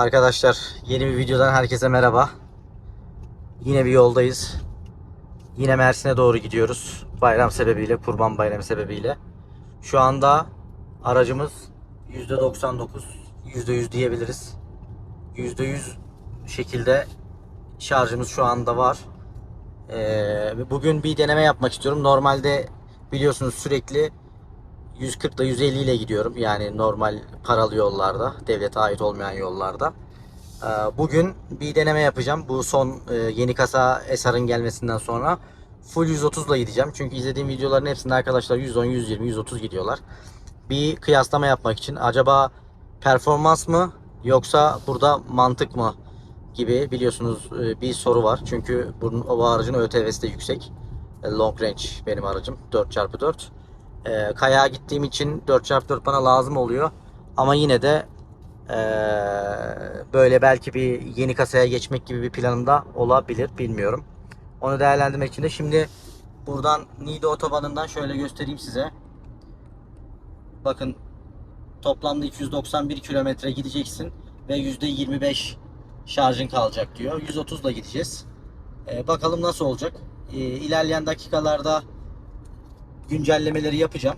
Arkadaşlar yeni bir videodan herkese merhaba. Yine bir yoldayız. Yine Mersin'e doğru gidiyoruz. Bayram sebebiyle, Kurban Bayramı sebebiyle. Şu anda aracımız %99, %100 diyebiliriz. %100 şekilde şarjımız şu anda var. Ee, bugün bir deneme yapmak istiyorum. Normalde biliyorsunuz sürekli 140 ile 150 ile gidiyorum. Yani normal paralı yollarda, devlete ait olmayan yollarda. Ee, Bugün bir deneme yapacağım. Bu son e, yeni kasa Esar'ın gelmesinden sonra full 130 ile gideceğim. Çünkü izlediğim videoların hepsinde arkadaşlar 110, 120, 130 gidiyorlar. Bir kıyaslama yapmak için acaba performans mı yoksa burada mantık mı gibi biliyorsunuz e, bir soru var. Çünkü o aracın ÖTV'si de yüksek. E, Long range benim aracım 4x4. E, kayağa gittiğim için 4x4 bana lazım oluyor. Ama yine de e, böyle belki bir yeni kasaya geçmek gibi bir planım da olabilir. Bilmiyorum. Onu değerlendirmek için de şimdi buradan Niğde otobanından şöyle göstereyim size. Bakın toplamda 291 kilometre gideceksin ve %25 şarjın kalacak diyor. 130 ile gideceğiz. E, bakalım nasıl olacak. E, ilerleyen dakikalarda güncellemeleri yapacağım.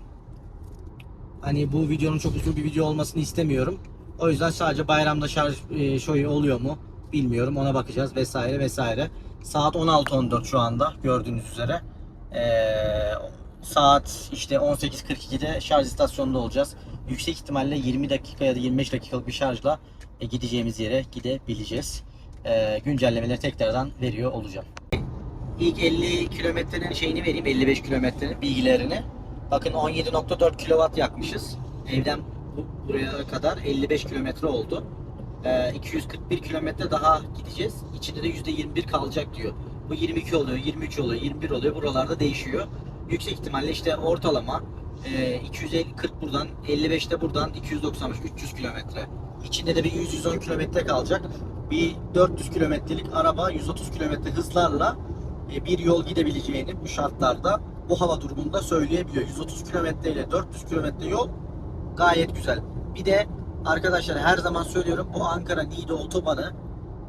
Hani bu videonun çok uzun bir video olmasını istemiyorum. O yüzden sadece bayramda şarj e, şoyu oluyor mu bilmiyorum. Ona bakacağız vesaire vesaire. Saat 16.14 şu anda gördüğünüz üzere. Ee, saat işte 18.42'de şarj istasyonunda olacağız. Yüksek ihtimalle 20 dakika ya da 25 dakikalık bir şarjla e, gideceğimiz yere gidebileceğiz. Ee, güncellemeleri tekrardan veriyor olacağım. İlk 50 kilometrenin şeyini vereyim, 55 kilometrenin bilgilerini. Bakın 17.4 kW yakmışız. Evden bu- buraya kadar 55 kilometre oldu. Ee, 241 kilometre daha gideceğiz. İçinde de %21 kalacak diyor. Bu 22 oluyor, 23 oluyor, 21 oluyor. Buralarda değişiyor. Yüksek ihtimalle işte ortalama e, 250 40 buradan, 55 de buradan 295 300 kilometre. İçinde de bir 100-110 kilometre kalacak. Bir 400 kilometrelik araba 130 kilometre hızlarla bir yol gidebileceğini bu şartlarda bu hava durumunda söyleyebiliyor. 130 kilometre ile 400 kilometre yol gayet güzel. Bir de arkadaşlar her zaman söylüyorum bu Ankara Niğde otobanı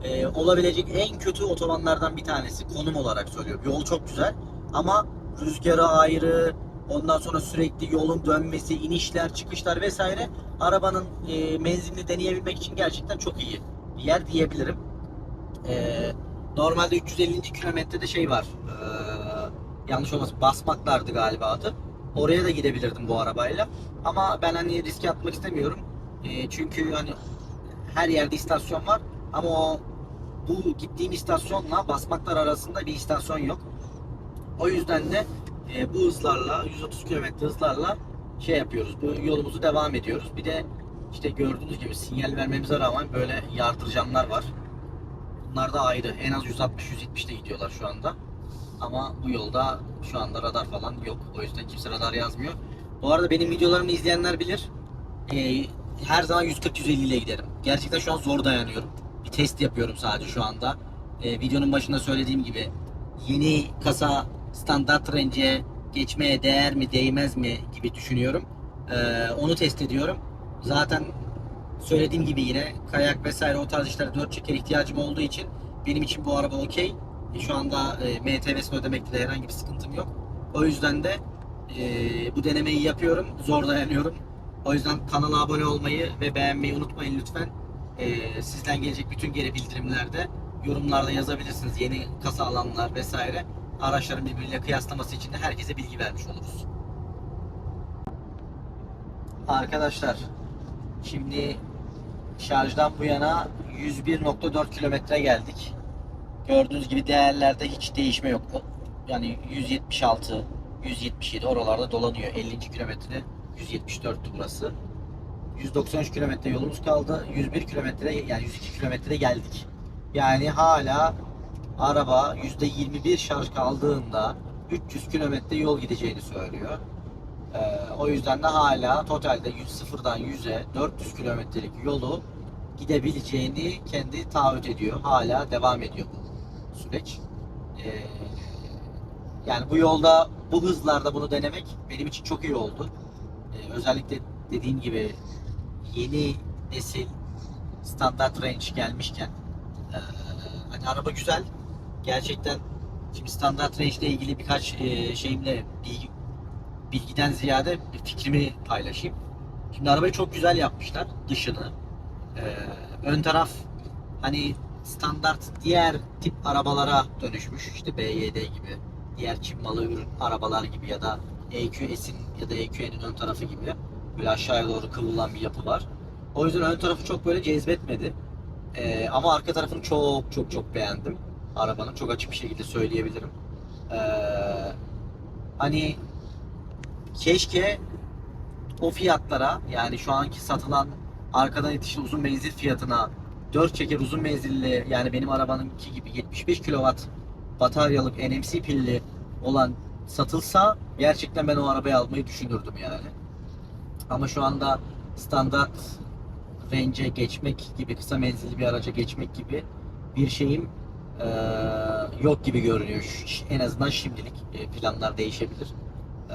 e, olabilecek en kötü otobanlardan bir tanesi. Konum olarak söylüyorum. Yol çok güzel ama rüzgarı ayrı, ondan sonra sürekli yolun dönmesi, inişler, çıkışlar vesaire arabanın e, menzilini deneyebilmek için gerçekten çok iyi bir yer diyebilirim. E, normalde 350. kilometrede şey var. E, yanlış olmasın basmaklardı galiba adı. Oraya da gidebilirdim bu arabayla. Ama ben hani riske atmak istemiyorum. E, çünkü hani her yerde istasyon var ama o bu gittiğim istasyonla basmaklar arasında bir istasyon yok. O yüzden de e, bu hızlarla 130 km hızlarla şey yapıyoruz. Bu yolumuzu devam ediyoruz. Bir de işte gördüğünüz gibi sinyal vermemize rağmen böyle yardırcanlar var. Bunlar da ayrı. En az 160-170'te gidiyorlar şu anda. Ama bu yolda şu anda radar falan yok. O yüzden kimse radar yazmıyor. Bu arada benim videolarımı izleyenler bilir. Ee, her zaman 140-150 ile giderim. Gerçekten şu an zor dayanıyorum. Bir test yapıyorum sadece şu anda. Ee, videonun başında söylediğim gibi yeni kasa standart range'e geçmeye değer mi değmez mi gibi düşünüyorum. Ee, onu test ediyorum. Zaten söylediğim gibi yine kayak vesaire o tarz işlere 4 çeker ihtiyacım olduğu için benim için bu araba okey. E, Şu anda e, MTV'sini ödemekte de herhangi bir sıkıntım yok. O yüzden de e, bu denemeyi yapıyorum. Zor dayanıyorum. O yüzden kanala abone olmayı ve beğenmeyi unutmayın lütfen. E, sizden gelecek bütün geri bildirimlerde yorumlarda yazabilirsiniz. Yeni kasa alanlar vesaire. Araçların birbiriyle kıyaslaması için de herkese bilgi vermiş oluruz. Arkadaşlar şimdi şarjdan bu yana 101.4 kilometre geldik. Gördüğünüz gibi değerlerde hiç değişme yok. Yani 176, 177 oralarda dolanıyor. 50. kilometre 174'tü burası. 193 kilometre yolumuz kaldı. 101 kilometre yani 102 kilometre geldik. Yani hala araba %21 şarj kaldığında 300 kilometre yol gideceğini söylüyor. Ee, o yüzden de hala totalde 100 sıfırdan 100'e 400 kilometrelik yolu gidebileceğini kendi taahhüt ediyor. Hala devam ediyor bu süreç. Ee, yani bu yolda bu hızlarda bunu denemek benim için çok iyi oldu. Ee, özellikle dediğim gibi yeni nesil standart range gelmişken e, hani araba güzel. Gerçekten şimdi standart range ile ilgili birkaç e, şeyimle bilgi, bilgiden ziyade bir fikrimi paylaşayım. Şimdi arabayı çok güzel yapmışlar dışını. E, ön taraf hani standart diğer tip arabalara dönüşmüş. İşte BYD gibi, diğer Çin malı ürün arabalar gibi ya da EQS'in ya da EQ'nin ön tarafı gibi böyle aşağıya doğru kıvrılan bir yapı var. O yüzden ön tarafı çok böyle cezbetmedi. Ee, ama arka tarafını çok çok çok beğendim. Arabanın çok açık bir şekilde söyleyebilirim. Ee, hani keşke o fiyatlara yani şu anki satılan arkadan itişli uzun menzil fiyatına 4 çeker uzun menzilli yani benim arabanınki gibi 75 kW bataryalık NMC pilli olan satılsa gerçekten ben o arabayı almayı düşünürdüm yani. Ama şu anda standart range'e geçmek gibi kısa menzilli bir araca geçmek gibi bir şeyim eee, yok gibi görünüyor. En azından şimdilik E, planlar değişebilir.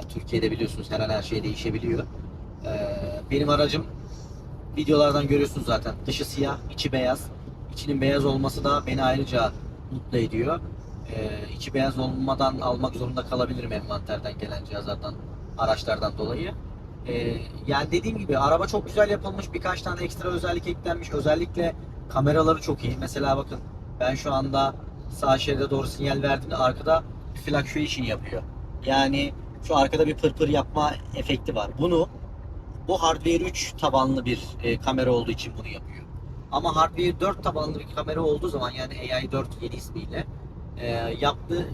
Türkiye'de biliyorsunuz her an her şey değişebiliyor. Benim aracım videolardan görüyorsunuz zaten. Dışı siyah, içi beyaz. İçinin beyaz olması da beni ayrıca mutlu ediyor. Ee, içi beyaz olmadan almak zorunda kalabilirim envanterden gelen cihazlardan, araçlardan dolayı. Ee, yani dediğim gibi araba çok güzel yapılmış. Birkaç tane ekstra özellik eklenmiş. Özellikle kameraları çok iyi. Mesela bakın ben şu anda sağ şeride doğru sinyal verdiğimde arkada bir fluctuation yapıyor. Yani şu arkada bir pırpır yapma efekti var. Bunu bu Hardware 3 tabanlı bir e, kamera olduğu için bunu yapıyor. Ama Hardware 4 tabanlı bir kamera olduğu zaman yani AI 4 yeni ismiyle e, yaptığı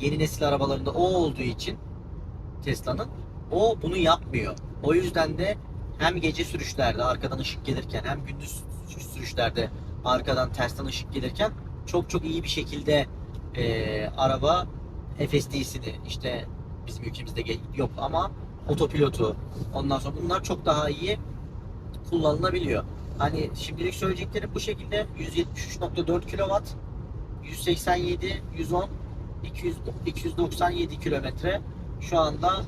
yeni nesil arabalarında o olduğu için Tesla'nın o bunu yapmıyor. O yüzden de hem gece sürüşlerde arkadan ışık gelirken hem gündüz sürüşlerde arkadan tersten ışık gelirken çok çok iyi bir şekilde e, araba FSD'sini işte bizim ülkemizde yok ama otopilotu ondan sonra bunlar çok daha iyi kullanılabiliyor. Hani şimdilik söyleyeceklerim bu şekilde 173.4 kW 187 110 200 297 kilometre şu anda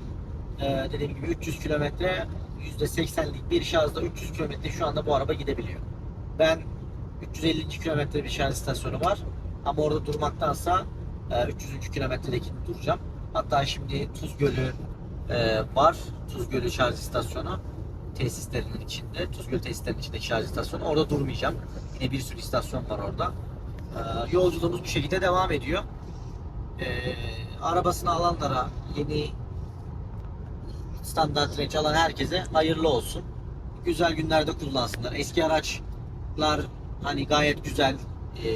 e, dediğim gibi 300 kilometre %80'lik bir şarjda 300 kilometre şu anda bu araba gidebiliyor. Ben 350. kilometre bir şarj istasyonu var ama orada durmaktansa e, 300. kilometredeki duracağım. Hatta şimdi Tuz Gölü e, var. Tuz Gölü şarj istasyonu tesislerinin içinde. Tuz Gölü tesislerinin içindeki şarj istasyonu. Orada durmayacağım. Yine bir sürü istasyon var orada. E, yolculuğumuz bu şekilde devam ediyor. E, arabasını alanlara yeni standart range alan herkese hayırlı olsun. Güzel günlerde kullansınlar. Eski araçlar hani gayet güzel. Ee,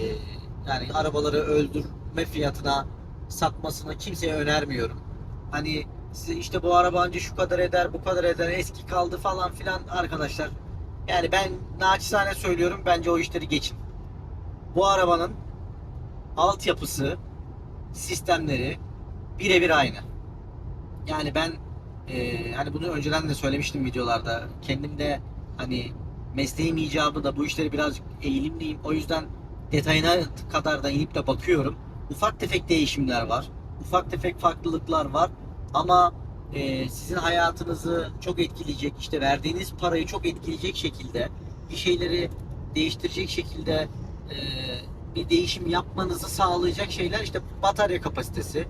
yani arabaları öldürme fiyatına satmasını kimseye önermiyorum. Hani size işte bu araba anca şu kadar eder, bu kadar eder, eski kaldı falan filan arkadaşlar. Yani ben naçizane söylüyorum bence o işleri geçin. Bu arabanın altyapısı, sistemleri birebir aynı. Yani ben ee, hani bunu önceden de söylemiştim videolarda. Kendim de hani mesleğim icabı da bu işleri birazcık eğilimliyim. O yüzden detayına kadar da inip de bakıyorum. Ufak tefek değişimler var. Ufak tefek farklılıklar var. Ama e, sizin hayatınızı çok etkileyecek, işte verdiğiniz parayı çok etkileyecek şekilde bir şeyleri değiştirecek şekilde e, bir değişim yapmanızı sağlayacak şeyler işte batarya kapasitesi,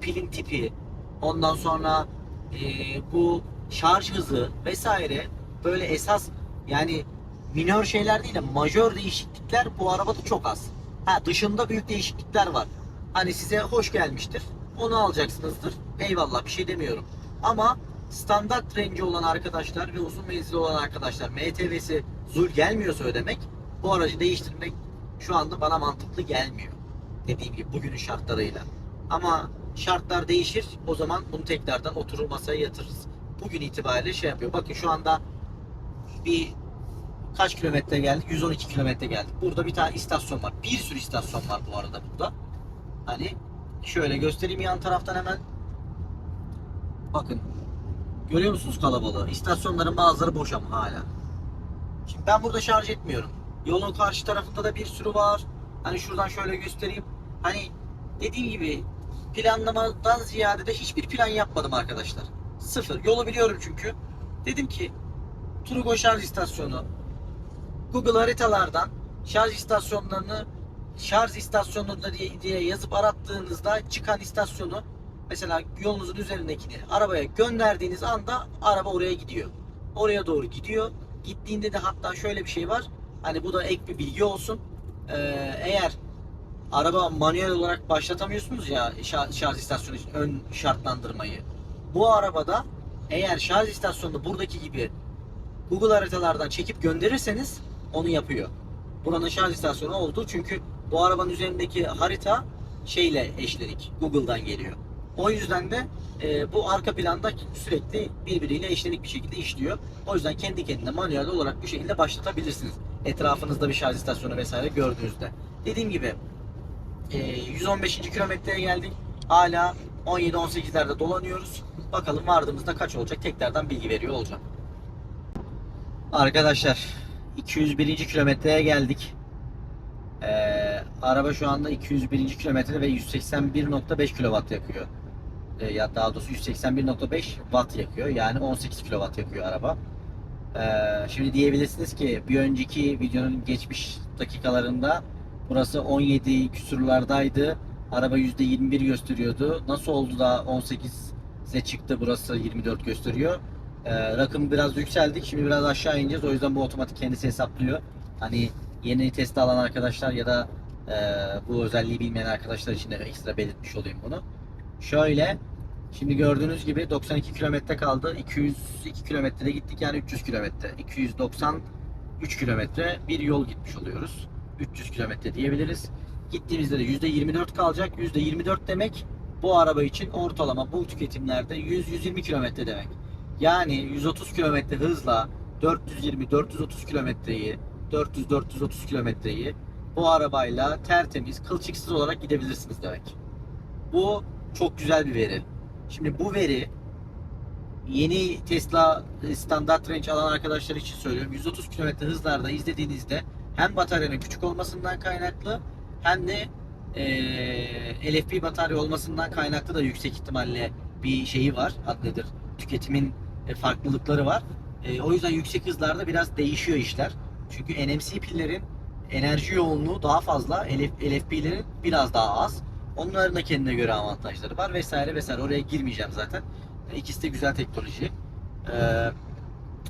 pilin tipi, ondan sonra e, bu şarj hızı vesaire böyle esas yani minör şeyler değil de majör değişiklikler bu arabada çok az. Ha dışında büyük değişiklikler var. Hani size hoş gelmiştir. Onu alacaksınızdır. Eyvallah bir şey demiyorum. Ama standart rengi olan arkadaşlar ve uzun menzilli olan arkadaşlar MTV'si zul gelmiyorsa ödemek bu aracı değiştirmek şu anda bana mantıklı gelmiyor. Dediğim gibi bugünün şartlarıyla. Ama şartlar değişir. O zaman bunu tekrardan oturur masaya yatırırız. Bugün itibariyle şey yapıyor. Bakın şu anda bir kaç kilometre geldik? 112 kilometre geldik. Burada bir tane istasyon var. Bir sürü istasyon var bu arada burada. Hani şöyle göstereyim yan taraftan hemen. Bakın. Görüyor musunuz kalabalığı? İstasyonların bazıları boş ama hala. Şimdi ben burada şarj etmiyorum. Yolun karşı tarafında da bir sürü var. Hani şuradan şöyle göstereyim. Hani dediğim gibi planlamadan ziyade de hiçbir plan yapmadım arkadaşlar. Sıfır. Yolu biliyorum çünkü. Dedim ki Turgo şarj istasyonu Google haritalardan şarj istasyonlarını şarj istasyonu diye, diye yazıp arattığınızda çıkan istasyonu mesela yolunuzun üzerindekini arabaya gönderdiğiniz anda araba oraya gidiyor. Oraya doğru gidiyor. Gittiğinde de hatta şöyle bir şey var. Hani bu da ek bir bilgi olsun. Ee, eğer araba manuel olarak başlatamıyorsunuz ya şarj, istasyonu için ön şartlandırmayı. Bu arabada eğer şarj istasyonunu buradaki gibi Google haritalardan çekip gönderirseniz onu yapıyor. Buranın şarj istasyonu oldu çünkü bu arabanın üzerindeki harita şeyle eşlenik. Google'dan geliyor. O yüzden de e, bu arka planda sürekli birbiriyle eşlenik bir şekilde işliyor. O yüzden kendi kendine manuel olarak bu şekilde başlatabilirsiniz. Etrafınızda bir şarj istasyonu vesaire gördüğünüzde. Dediğim gibi e, 115. kilometreye geldik. Hala 17-18'lerde dolanıyoruz. Bakalım vardığımızda kaç olacak tekrardan bilgi veriyor olacağım. Arkadaşlar 201. kilometreye geldik. Ee, araba şu anda 201. kilometre ve 181.5 kW yakıyor. Ee, ya daha doğrusu 181.5 watt yakıyor. Yani 18 kW yakıyor araba. Ee, şimdi diyebilirsiniz ki bir önceki videonun geçmiş dakikalarında burası 17 küsurlardaydı. Araba %21 gösteriyordu. Nasıl oldu da 18'e çıktı burası 24 gösteriyor. Ee, rakım biraz yükseldik. Şimdi biraz aşağı ineceğiz. O yüzden bu otomatik kendisi hesaplıyor. Hani yeni Tesla alan arkadaşlar ya da e, bu özelliği bilmeyen arkadaşlar için de ekstra belirtmiş olayım bunu. Şöyle şimdi gördüğünüz gibi 92 kilometre kaldı. 202 kilometrede gittik yani 300 kilometre. 293 kilometre bir yol gitmiş oluyoruz. 300 kilometre diyebiliriz. Gittiğimizde de %24 kalacak. %24 demek bu araba için ortalama bu tüketimlerde 100-120 kilometre demek. Yani 130 kilometre hızla 420-430 kilometreyi 400-430 kilometreyi bu arabayla tertemiz, kılçıksız olarak gidebilirsiniz demek. Bu çok güzel bir veri. Şimdi bu veri yeni Tesla standart range alan arkadaşlar için söylüyorum. 130 km hızlarda izlediğinizde hem bataryanın küçük olmasından kaynaklı hem de eee LFP batarya olmasından kaynaklı da yüksek ihtimalle bir şeyi var. Adı nedir? Tüketimin e, farklılıkları var. E, o yüzden yüksek hızlarda biraz değişiyor işler. Çünkü NMC pillerin enerji yoğunluğu daha fazla, LF, LFP'lerin biraz daha az. Onların da kendine göre avantajları var vesaire vesaire. Oraya girmeyeceğim zaten. İkisi de güzel teknoloji. E,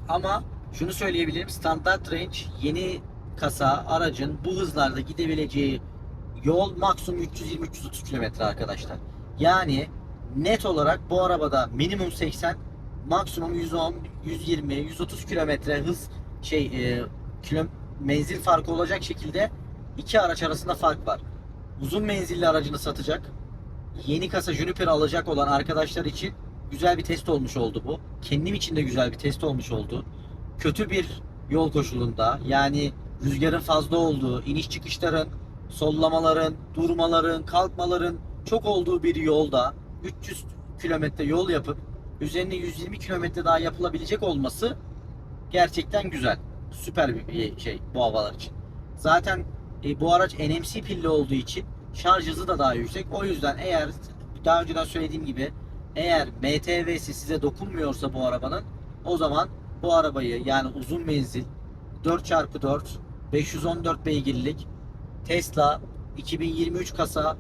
ama şunu söyleyebilirim. Standart range yeni kasa aracın bu hızlarda gidebileceği yol maksimum 320-330 kilometre arkadaşlar. Yani net olarak bu arabada minimum 80 maksimum 110, 120, 130 kilometre hız şey e, kilo, menzil farkı olacak şekilde iki araç arasında fark var. Uzun menzilli aracını satacak, yeni kasa Juniper alacak olan arkadaşlar için güzel bir test olmuş oldu bu. Kendim için de güzel bir test olmuş oldu. Kötü bir yol koşulunda yani rüzgarın fazla olduğu, iniş çıkışların, sollamaların, durmaların, kalkmaların çok olduğu bir yolda 300 kilometre yol yapıp üzerine 120 kilometre daha yapılabilecek olması gerçekten güzel. Süper bir şey bu havalar için. Zaten e, bu araç NMC pilli olduğu için şarj hızı da daha yüksek. O yüzden eğer daha önceden söylediğim gibi eğer MTV'si size dokunmuyorsa bu arabanın o zaman bu arabayı yani uzun menzil 4x4 514 beygirlik Tesla 2023 kasa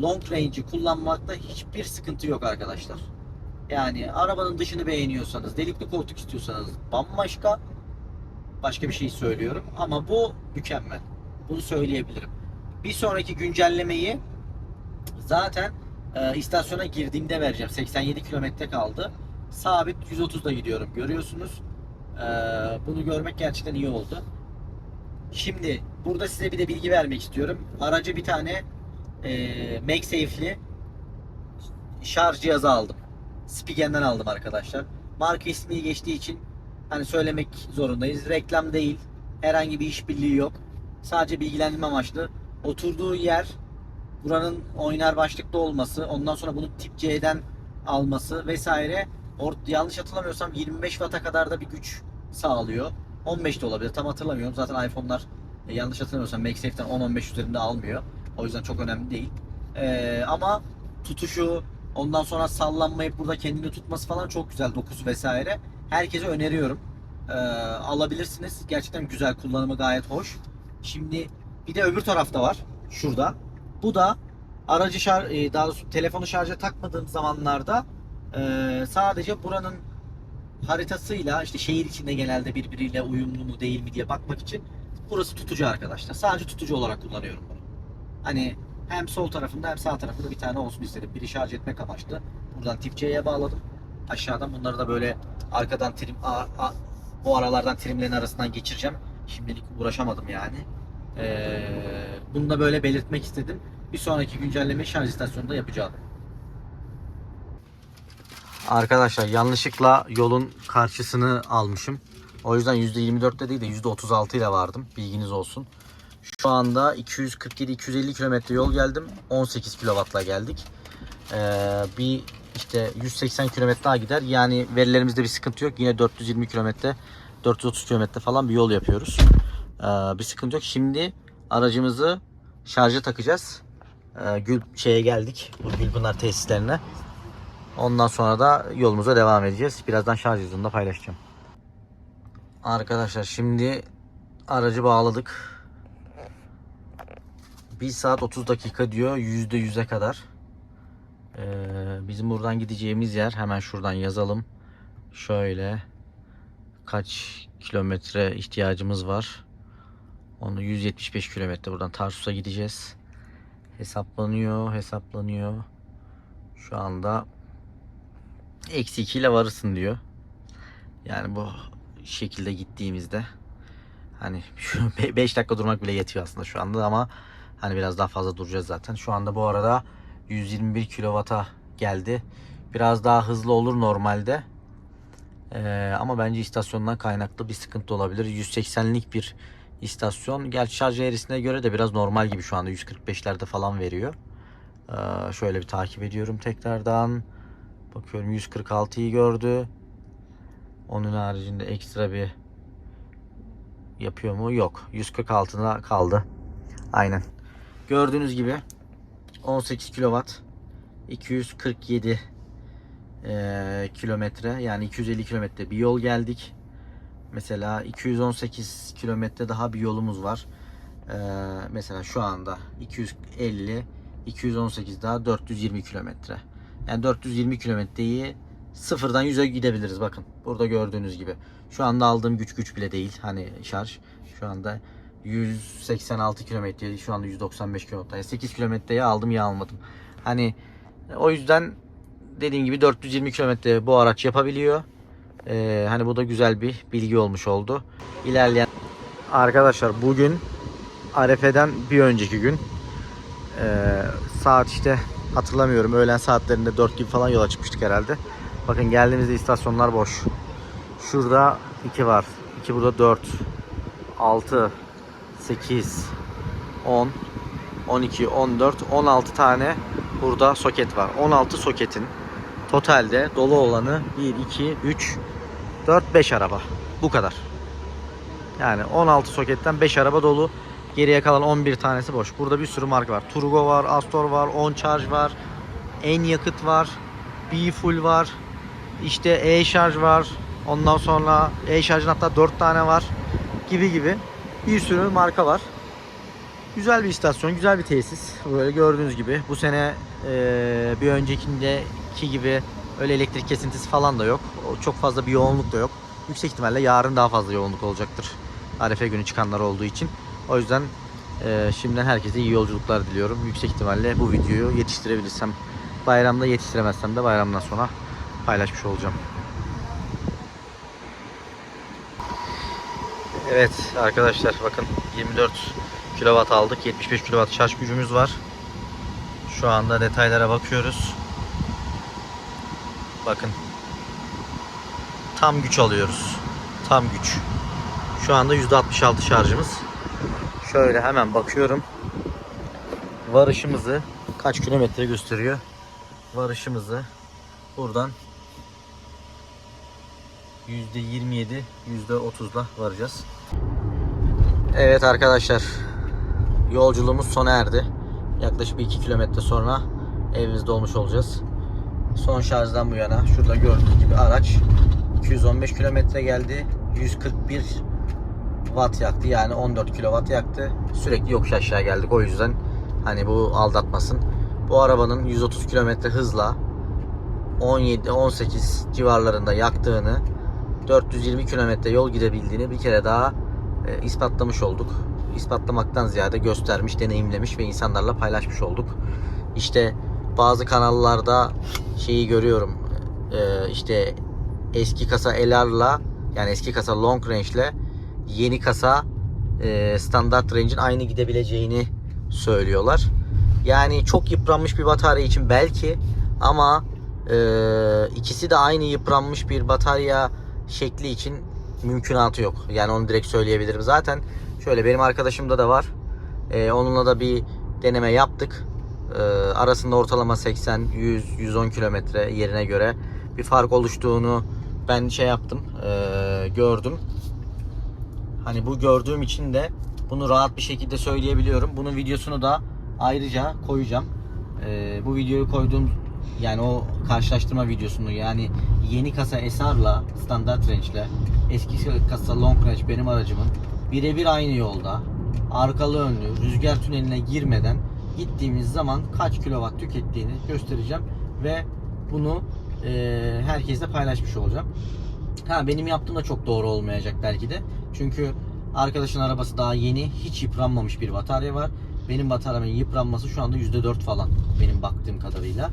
long range'i kullanmakta hiçbir sıkıntı yok arkadaşlar. Yani arabanın dışını beğeniyorsanız, delikli koltuk istiyorsanız bambaşka başka bir şey söylüyorum ama bu mükemmel. Bunu söyleyebilirim. Bir sonraki güncellemeyi zaten e, istasyona girdiğimde vereceğim. 87 kilometre kaldı. Sabit 130'da gidiyorum. Görüyorsunuz. E, bunu görmek gerçekten iyi oldu. Şimdi burada size bir de bilgi vermek istiyorum. Aracı bir tane e, MagSafe'li şarj cihazı aldım. Spigen'den aldım arkadaşlar. Marka ismi geçtiği için hani söylemek zorundayız. Reklam değil. Herhangi bir işbirliği yok. Sadece bilgilendirme amaçlı. Oturduğu yer buranın oynar başlıkta olması, ondan sonra bunu tip C'den alması vesaire. Or yanlış hatırlamıyorsam 25 Watt'a kadar da bir güç sağlıyor. 15 de olabilir. Tam hatırlamıyorum. Zaten iPhone'lar e, yanlış hatırlamıyorsam MagSafe'den 10-15 üzerinde almıyor. O yüzden çok önemli değil. Ee, ama tutuşu, ondan sonra sallanmayıp burada kendini tutması falan çok güzel. Dokusu vesaire. Herkese öneriyorum. e, alabilirsiniz. Gerçekten güzel kullanımı gayet hoş. Şimdi bir de öbür tarafta var. Şurada. Bu da aracı şar e, daha doğrusu telefonu şarja takmadığım zamanlarda e, sadece buranın haritasıyla işte şehir içinde genelde birbiriyle uyumlu mu değil mi diye bakmak için burası tutucu arkadaşlar. Sadece tutucu olarak kullanıyorum bunu. Hani hem sol tarafında hem sağ tarafında bir tane olsun istedim. Biri şarj etmek amaçlı. Buradan tip C'ye bağladım. Aşağıdan bunları da böyle arkadan trim a, a, bu aralardan trimlerin arasından geçireceğim. Şimdilik uğraşamadım yani. Ee, bunu da böyle belirtmek istedim. Bir sonraki güncelleme şarj istasyonunda yapacağım. Arkadaşlar yanlışlıkla yolun karşısını almışım. O yüzden %24'te değil de %36 ile vardım. Bilginiz olsun. Şu anda 247-250 kilometre yol geldim. 18 kW'la geldik. Ee, bir işte 180 kilometre daha gider. Yani verilerimizde bir sıkıntı yok. Yine 420 kilometre, 430 kilometre falan bir yol yapıyoruz. Ee, bir sıkıntı yok. Şimdi aracımızı şarja takacağız. Ee, Gül şeye geldik. Bu Gülpınar tesislerine. Ondan sonra da yolumuza devam edeceğiz. Birazdan şarj hızını da paylaşacağım. Arkadaşlar şimdi aracı bağladık. 1 saat 30 dakika diyor %100'e kadar. Ee, bizim buradan gideceğimiz yer hemen şuradan yazalım. Şöyle kaç kilometre ihtiyacımız var. Onu 175 kilometre buradan Tarsus'a gideceğiz. Hesaplanıyor, hesaplanıyor. Şu anda eksi 2 ile varırsın diyor. Yani bu şekilde gittiğimizde hani şu 5 dakika durmak bile yetiyor aslında şu anda ama hani biraz daha fazla duracağız zaten. Şu anda bu arada 121 kW'a geldi. Biraz daha hızlı olur normalde. Ee, ama bence istasyondan kaynaklı bir sıkıntı olabilir. 180'lik bir istasyon. Gerçi şarj eğrisine göre de biraz normal gibi şu anda 145'lerde falan veriyor. Ee, şöyle bir takip ediyorum tekrardan. Bakıyorum 146'yı gördü. Onun haricinde ekstra bir yapıyor mu? Yok. 146'da kaldı. Aynen. Gördüğünüz gibi 18 kW 247 eee, kilometre yani 250 kilometre bir yol geldik. Mesela 218 kilometre daha bir yolumuz var. Eee, mesela şu anda 250 218 daha 420 kilometre. Yani 420 kilometreyi sıfırdan 100'e gidebiliriz bakın. Burada gördüğünüz gibi. Şu anda aldığım güç güç bile değil. Hani şarj. Şu anda 186 kilometre şu anda 195 kilometre. 8 kilometreye aldım ya almadım. Hani o yüzden dediğim gibi 420 kilometre bu araç yapabiliyor. Ee, hani bu da güzel bir bilgi olmuş oldu. İlerleyen arkadaşlar bugün Arefe'den bir önceki gün ee, saat işte hatırlamıyorum öğlen saatlerinde 4 gibi falan yola çıkmıştık herhalde. Bakın geldiğimizde istasyonlar boş. Şurada 2 var. 2 burada 4. 6 8 10 12 14 16 tane burada soket var. 16 soketin totalde dolu olanı 1 2 3 4 5 araba. Bu kadar. Yani 16 soketten 5 araba dolu. Geriye kalan 11 tanesi boş. Burada bir sürü marka var. Turgo var, Astor var, On Charge var, En Yakıt var, B Full var. İşte E-Şarj var. Ondan sonra E-Şarj'ın hatta 4 tane var. Gibi gibi bir sürü marka var. Güzel bir istasyon, güzel bir tesis. Böyle gördüğünüz gibi. Bu sene bir öncekindeki gibi öyle elektrik kesintisi falan da yok. Çok fazla bir yoğunluk da yok. Yüksek ihtimalle yarın daha fazla yoğunluk olacaktır. Arefe günü çıkanlar olduğu için. O yüzden eee, şimdiden herkese iyi yolculuklar diliyorum. Yüksek ihtimalle bu videoyu yetiştirebilirsem bayramda yetiştiremezsem de bayramdan sonra paylaşmış olacağım. Evet arkadaşlar bakın 24 kW aldık. 75 kW şarj gücümüz var. Şu anda detaylara bakıyoruz. Bakın. Tam güç alıyoruz. Tam güç. Şu anda %66 şarjımız. Şöyle hemen bakıyorum. Varışımızı kaç kilometre gösteriyor? Varışımızı buradan %27, %30'la varacağız. Evet arkadaşlar. Yolculuğumuz sona erdi. Yaklaşık bir 2 kilometre sonra evimizde olmuş olacağız. Son şarjdan bu yana şurada gördüğünüz gibi araç 215 kilometre geldi. 141 watt yaktı. Yani 14 kilowatt yaktı. Sürekli yokuş aşağı geldik. O yüzden hani bu aldatmasın. Bu arabanın 130 kilometre hızla 17-18 civarlarında yaktığını 420 kilometre yol gidebildiğini bir kere daha e, ispatlamış olduk. İspatlamaktan ziyade göstermiş, deneyimlemiş ve insanlarla paylaşmış olduk. İşte bazı kanallarda şeyi görüyorum. E, işte eski kasa LR'la yani eski kasa long range ile yeni kasa e, standart range'in aynı gidebileceğini söylüyorlar. Yani çok yıpranmış bir batarya için belki ama e, ikisi de aynı yıpranmış bir batarya şekli için mümkünatı yok. Yani onu direkt söyleyebilirim. Zaten şöyle benim arkadaşımda da var. E, onunla da bir deneme yaptık. E, arasında ortalama 80, 100, 110 kilometre yerine göre bir fark oluştuğunu ben şey yaptım, e, gördüm. Hani bu gördüğüm için de bunu rahat bir şekilde söyleyebiliyorum. Bunun videosunu da ayrıca koyacağım. E, bu videoyu koyduğum yani o karşılaştırma videosunu yani yeni kasa SR'la standart range'le eski kasa long range benim aracımın birebir aynı yolda arkalı önlü rüzgar tüneline girmeden gittiğimiz zaman kaç kilowatt tükettiğini göstereceğim ve bunu e, herkesle paylaşmış olacağım. Ha benim yaptığım da çok doğru olmayacak belki de. Çünkü arkadaşın arabası daha yeni, hiç yıpranmamış bir batarya var. Benim bataryamın yıpranması şu anda %4 falan benim baktığım kadarıyla.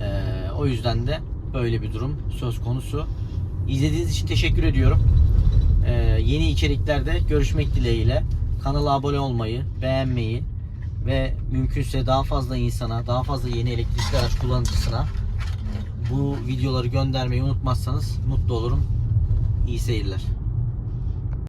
Ee, o yüzden de böyle bir durum söz konusu. İzlediğiniz için teşekkür ediyorum. Ee, yeni içeriklerde görüşmek dileğiyle. Kanala abone olmayı, beğenmeyi ve mümkünse daha fazla insana, daha fazla yeni elektrikli araç kullanıcısına bu videoları göndermeyi unutmazsanız mutlu olurum. İyi seyirler.